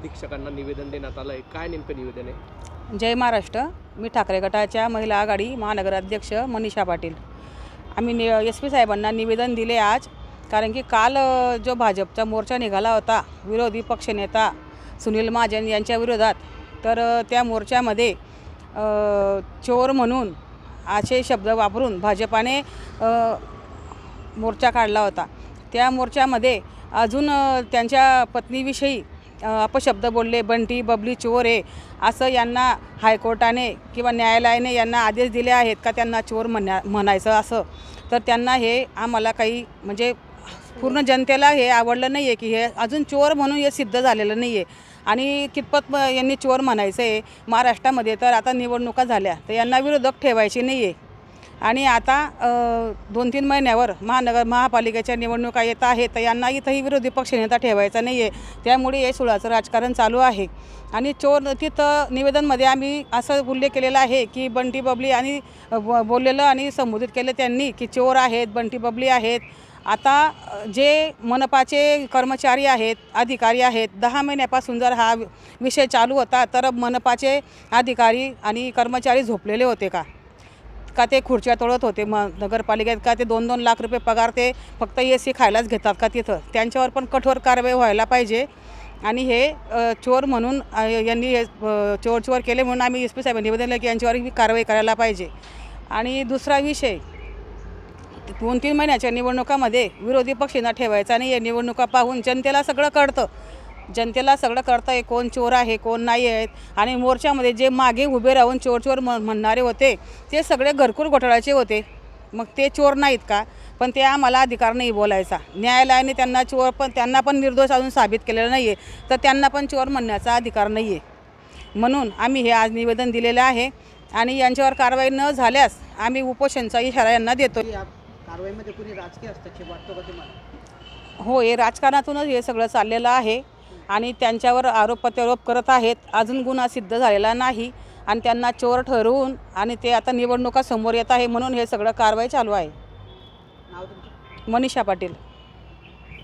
अधीक्षकांना निवेदन देण्यात आलं आहे काय नेमकं निवेदन आहे? जय महाराष्ट्र. मी ठाकरे गटाच्या महिला आघाडी महानगर अध्यक्ष मनीषा पाटील. आम्ही नि एस पी साहेबांना निवेदन दिले आज कारण की काल जो भाजपचा मोर्चा निघाला होता विरोधी पक्षनेता सुनील महाजन यांच्या विरोधात तर त्या मोर्चामध्ये चोर म्हणून असे शब्द वापरून भाजपाने मोर्चा काढला होता. त्या मोर्चामध्ये अजून त्यांच्या पत्नीविषयी अपशब्द बोलले बंटी बबली चोर आहे असं यांना हायकोर्टाने किंवा न्यायालयाने यांना आदेश दिले आहेत का त्यांना चोर म्हणा म्हणायचं असं. तर त्यांना हे आम्हाला काही म्हणजे पूर्ण जनतेला हे आवडलं नाही आहे की हे अजून चोर म्हणून हे सिद्ध झालेलं नाही आहे आणि कितपत यांनी चोर म्हणायचं आहे महाराष्ट्रामध्ये तर आता निवडणुका झाल्या तर यांना विरोधक ठेवायचे नाही आहे आणि आता दोन तीन महिन्यावर महानगर महापालिकेच्या निवडणुका येत आहेत तर यांना इथंही विरोधी पक्षनेता ठेवायचा नाही आहे त्यामुळे हे सुळाचं राजकारण चालू आहे. आणि चोर तिथं निवेदनमध्ये आम्ही असं उल्लेख केलेला आहे की बंटी बबली आणि बोललेलं आणि संबोधित केलं त्यांनी की चोर आहेत बंटी बबली आहेत. आता जे मनपाचे कर्मचारी आहेत अधिकारी आहेत दहा महिन्यापासून जर हा विषय चालू होता तर मनपाचे अधिकारी आणि कर्मचारी झोपलेले होते का? का ते खुर्च्या तोडत होते म नगरपालिकेत का ते दोन दोन लाख रुपये पगार ते फक्त ए सी खायलाच घेतात का तिथं? त्यांच्यावर पण कठोर कारवाई व्हायला पाहिजे. आणि हे चोर म्हणून यांनी हे, चोर चोर केले म्हणून आम्ही एस पी साहेबांनी निवेदन की यांच्यावर कारवाई करायला पाहिजे. आणि दुसरा विषय दोन तीन महिन्याच्या निवडणुकामध्ये विरोधी पक्षांना ठेवायचा आणि या निवडणुका पाहून जनतेला सगळं कळतं. जनतेला सगळं कळतं आहे कोण चोर आहे कोण नाही आहेत. आणि मोर्चामध्ये जे मागे उभे राहून चोर चोर म्हण म्हणणारे होते ते सगळे घरकुल घोटाळ्याचे होते. मग ते चोर नाहीत का? पण ते आम्हाला अधिकार नाही बोलायचा. न्यायालयाने त्यांना चोर पण त्यांना पण निर्दोष अजून साबित केलेलं नाही आहे तर त्यांना पण चोर म्हणण्याचा अधिकार नाही आहे म्हणून आम्ही हे आज निवेदन दिलेलं आहे. आणि यांच्यावर कारवाई न झाल्यास आम्ही उपोषणचा इशारा यांना देतो कारवाईमध्ये कुणी राजकीय हस्तक्षेप वाटतो का तुम्हाला? हो हे राजकारणातूनच हे सगळं चाललेलं आहे. आणि त्यांच्यावर आरोप प्रत्यारोप करत आहेत. अजून गुन्हा सिद्ध झालेला नाही आणि त्यांना चोर ठरवून आणि ते आता निवडणुका समोर येत आहे म्हणून हे सगळं कारवाई चालू आहे. मनीषा पाटील.